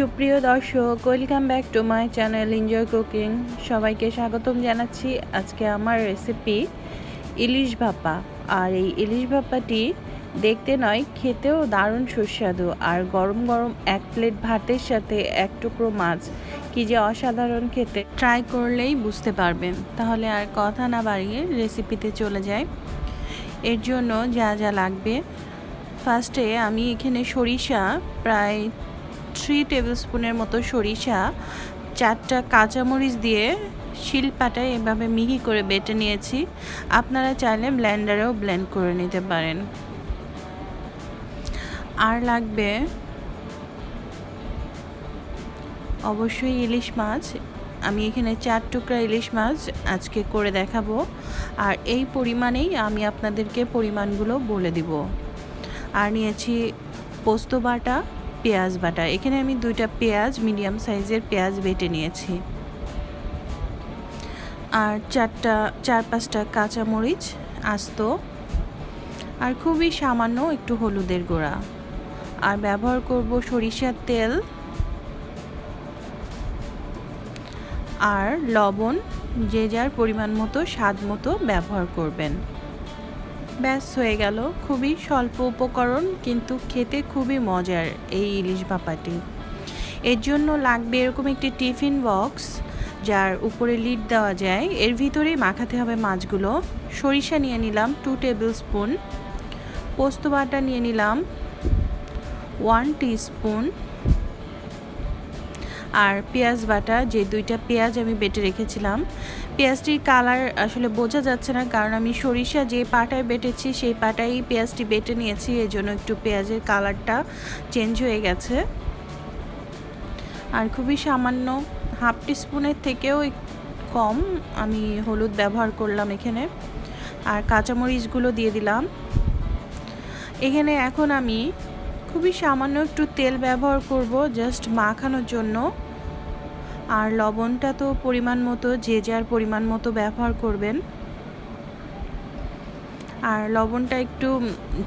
সুপ্রিয় দর্শক welcome back to my channel enjoy cooking সবাইকে স্বাগতম জানাচ্ছি আজকে আমার রেসিপি ইলিশ ভাপা। আর এই ইলিশ ভাপাটি দেখতে নয়, খেতেও দারুণ সুস্বাদু। আর গরম গরম এক প্লেট ভাতের সাথে এক টুকরো মাছ, কি যে অসাধারণ খেতে। ট্রাই করলেই বুঝতে পারবেন। তাহলে আর কথা না বাড়িয়ে রেসিপিতে চলে যাই। এর জন্য যা যা লাগবে। ফার্স্টে আমি এখানে সরিষা, প্রায় থ্রি টেবিল স্পুনের মতো সরিষা, চারটা কাঁচামরিচ দিয়ে শিলপাটায় এভাবে মিহি করে বেটে নিয়েছি। আপনারা চাইলে ব্লেন্ডারেও ব্লেন্ড করে নিতে পারেন। আর লাগবে অবশ্যই ইলিশ মাছ। আমি এখানে চার টুকরা ইলিশ মাছ আজকে করে দেখাবো। আর এই পরিমাণেই আমি আপনাদেরকে পরিমাণগুলো বলে দিব। আর নিয়েছি পোস্ত বাটা পেঁয়াজ বাটা। এখানে আমি দুইটা পেঁয়াজ মিডিয়াম সাইজের পেঁয়াজ বেটে নিয়েছি। আর চারটা, চার পাঁচটা কাঁচামরিচ, আস্ত, আর খুবই সামান্য একটু হলুদের গুঁড়া। আর ব্যবহার করব সরিষার তেল। আর লবণ, যে যার পরিমাণ মতো, স্বাদ মতো ব্যবহার করবেন। ব্যাস হয়ে গেল। খুবই স্বল্প উপকরণ, কিন্তু খেতে খুবই মজার এই ইলিশ ভাপাটি। এর জন্য লাগবে এরকম একটি টিফিন বক্স, যার উপরে লিড দেওয়া যায়। এর ভিতরেই মাখাতে হবে মাছগুলো। সরিষা নিয়ে নিলাম টু টেবিল স্পুন পোস্ত বাটা নিয়ে নিলাম ওয়ান স্পুন আর পেঁয়াজ বাটা, যে দুইটা পেঁয়াজ আমি বেটে রেখেছিলাম পেঁয়াজটির কালার আসলে বোঝা যাচ্ছে না, কারণ আমি সরিষা যে পাটায় বেটেছি সেই পাটাই পেঁয়াজটি বেটে নিয়েছি এই জন্য একটু পেঁয়াজের কালারটা চেঞ্জ হয়ে গেছে। আর খুবই সামান্য হাফ স্পুনের থেকেও কম আমি হলুদ ব্যবহার করলাম এখানে। আর কাঁচামরিচগুলো দিয়ে দিলাম। এখানে এখন আমি খুবই সামান্য একটু তেল ব্যবহার করব জাস্ট মাখানোর জন্য। আর লবণটা তো পরিমাণ মতো, যে যার পরিমাণ মতো ব্যবহার করবেন। আর লবণটা একটু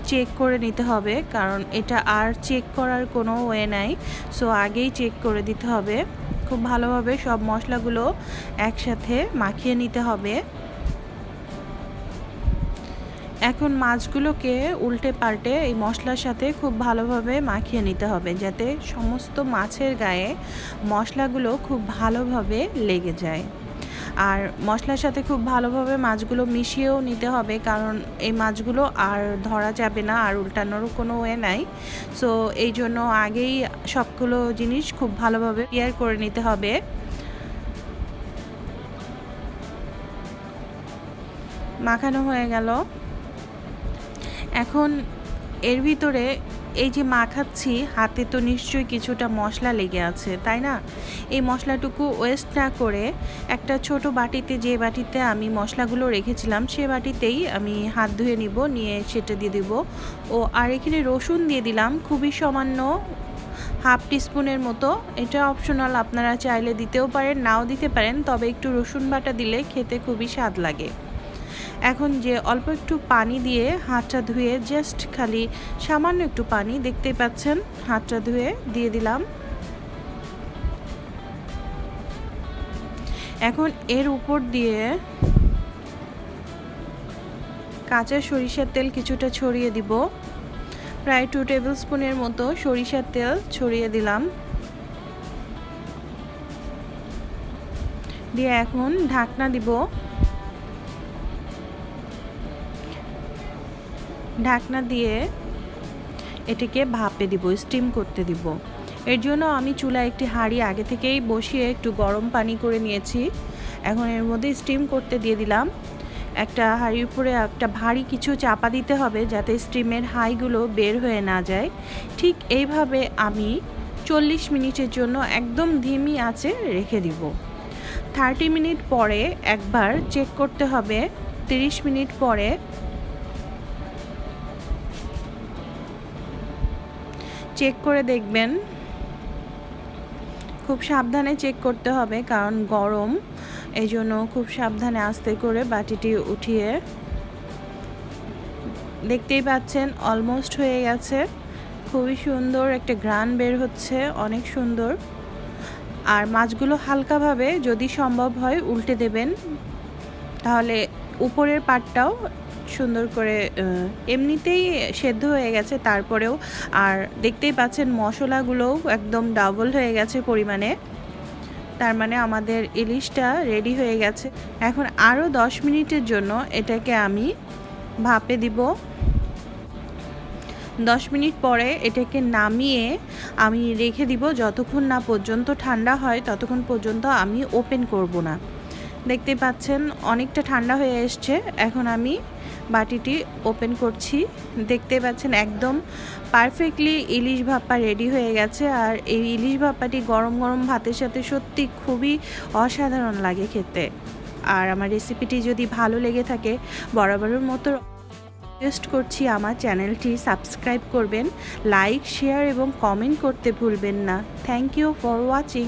চেক করে নিতে হবে, কারণ এটা আর চেক করার কোনো ওয়ে নাই। সো আগেই চেক করে দিতে হবে। খুব ভালোভাবে সব মশলাগুলো একসাথে মাখিয়ে নিতে হবে। এখন মাছগুলোকে উল্টে পাল্টে এই মশলার সাথে খুব ভালোভাবে মাখিয়ে নিতে হবে, যাতে সমস্ত মাছের গায়ে মশলাগুলো খুব ভালোভাবে লেগে যায়। আর মশলার সাথে খুব ভালোভাবে মাছগুলো মিশিয়েও নিতে হবে, কারণ এই মাছগুলো আর ধরা যাবে না, আর উল্টানোরও কোনো ওয়ে নাই। সো এই জন্য আগেই সবগুলো জিনিস খুব ভালোভাবে ক্লিয়ার করে নিতে হবে। মাখানো হয়ে গেল। এখন এর ভিতরে এই যে মাখাচ্ছি, হাতে তো নিশ্চয়ই কিছুটা মশলা লেগে আছে, তাই না? এই মশলাটুকু ওয়েস্ট না করে একটা ছোট বাটিতে যে বাটিতে আমি মশলাগুলো রেখেছিলাম, সে বাটিতেই আমি হাত ধুয়ে নিব, নিয়ে সেটা দিয়ে দিব। ও, আর এখানে রসুন দিয়ে দিলাম, খুবই সামান্য হাফ টিস্পুনের মতো। এটা অপশনাল আপনারা চাইলে দিতেও পারেন, নাও দিতে পারেন, তবে একটু রসুন বাটা দিলে খেতে খুবই স্বাদ লাগে। এখন যে অল্প একটু পানি দিয়ে হাতটা ধুয়ে জাস্ট খালি সামান্য একটু পানি দেখতেই পাচ্ছেন, হাতটা ধুয়ে দিয়ে দিলাম। এখন এর উপর দিয়ে কাঁচা সরিষার তেল কিছুটা ছড়িয়ে দিব। প্রায় টু টেবিল স্পুনের মতো সরিষার তেল ছড়িয়ে দিলাম। দিয়ে এখন ঢাকনা দিব। ঢাকনা দিয়ে এটিকে ভাপে দিব স্টিম করতে দিব। এর জন্য আমি চুলায় একটি হাঁড়ি আগে থেকেই বসিয়ে একটু গরম পানি করে নিয়েছি। এখন এর মধ্যে স্টিম করতে দিয়ে দিলাম। একটা হাঁড়ির উপরে একটা ভারী কিছু চাপা দিতে হবে যাতে স্টিমের হাইগুলো বের হয়ে না যায়। ঠিক এইভাবে আমি চল্লিশ মিনিটের জন্য একদম ধিমি আছে রেখে দিব। থার্টি মিনিট পরে একবার চেক করতে হবে। তিরিশ মিনিট পরে চেক করে দেখবেন। খুব সাবধানে চেক করতে হবে কারণ গরম। এই জন্য খুব সাবধানে আস্তে করে বাটিটি উঠিয়ে দেখতেই পাচ্ছেন অলমোস্ট হয়ে গেছে। খুবই সুন্দর একটা গ্রান বের হচ্ছে, অনেক সুন্দর। আর মাছগুলো হালকাভাবে যদি সম্ভব হয় উল্টে দেবেন। তাহলে উপরের পাটটাও সুন্দর করে এমনিতেই সেদ্ধ হয়ে গেছে, তারপরেও আর দেখতেই পাচ্ছেন মশলাগুলোও একদম ডাবল হয়ে গেছে পরিমাণে। তার মানে আমাদের ইলিশটা রেডি হয়ে গেছে। এখন আরও দশ মিনিটের জন্য এটাকে আমি ভাপে দিব। দশ মিনিট পরে এটাকে নামিয়ে আমি রেখে দিব, যতক্ষণ না পর্যন্ত ঠান্ডা হয়, ততক্ষণ পর্যন্ত আমি ওপেন করব না। দেখতে পাচ্ছেন অনেকটা ঠান্ডা হয়ে এসছে। এখন আমি বাটিটি ওপেন করছি। দেখতে পাচ্ছেন একদম পারফেক্টলি ইলিশ ভাপা রেডি হয়ে গেছে। আর এই ইলিশ ভাপাটি গরম গরম ভাতের সাথে সত্যি খুবই অসাধারণ লাগে খেতে। আর আমার রেসিপিটি যদি ভালো লেগে থাকে, বরাবরের মতো রিকোয়েস্ট করছি আমার চ্যানেলটি সাবস্ক্রাইব করবেন, লাইক, শেয়ার এবং কমেন্ট করতে ভুলবেন না। Thank you for watching